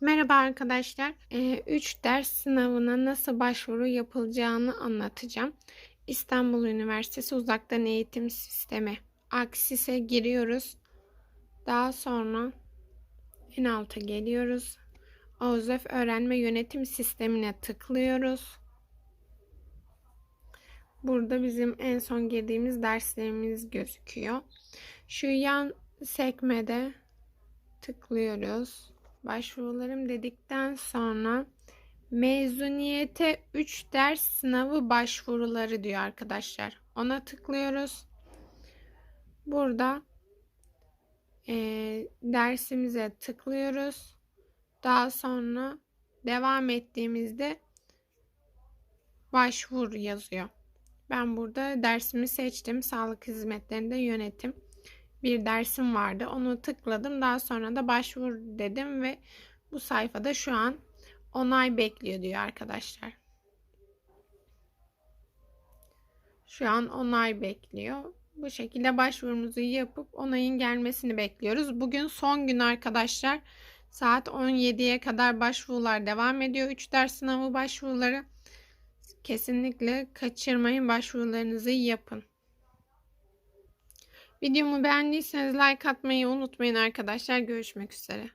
Merhaba arkadaşlar. 3 ders sınavına nasıl başvuru yapılacağını anlatacağım. İstanbul Üniversitesi Uzaktan Eğitim Sistemi Aksis'e giriyoruz. Daha sonra en alta geliyoruz. OZEF Öğrenme Yönetim Sistemi'ne tıklıyoruz. Burada bizim en son girdiğimiz derslerimiz gözüküyor. Şu yan sekmede tıklıyoruz. Başvurularım dedikten sonra mezuniyete 3 ders sınavı başvuruları diyor arkadaşlar. Ona tıklıyoruz. Burada e, dersimize tıklıyoruz. Daha sonra devam ettiğimizde başvur yazıyor. Ben burada dersimi seçtim. Sağlık hizmetlerinde yönetim bir dersim vardı. Onu tıkladım. Daha sonra da başvur dedim ve bu sayfada şu an onay bekliyor diyor arkadaşlar. Şu an onay bekliyor. Bu şekilde başvurumuzu yapıp onayın gelmesini bekliyoruz. Bugün son gün arkadaşlar. Saat 17'ye kadar başvurular devam ediyor. 3 ders sınavı başvuruları. Kesinlikle kaçırmayın başvurularınızı yapın. Videomu beğendiyseniz like atmayı unutmayın arkadaşlar. Görüşmek üzere.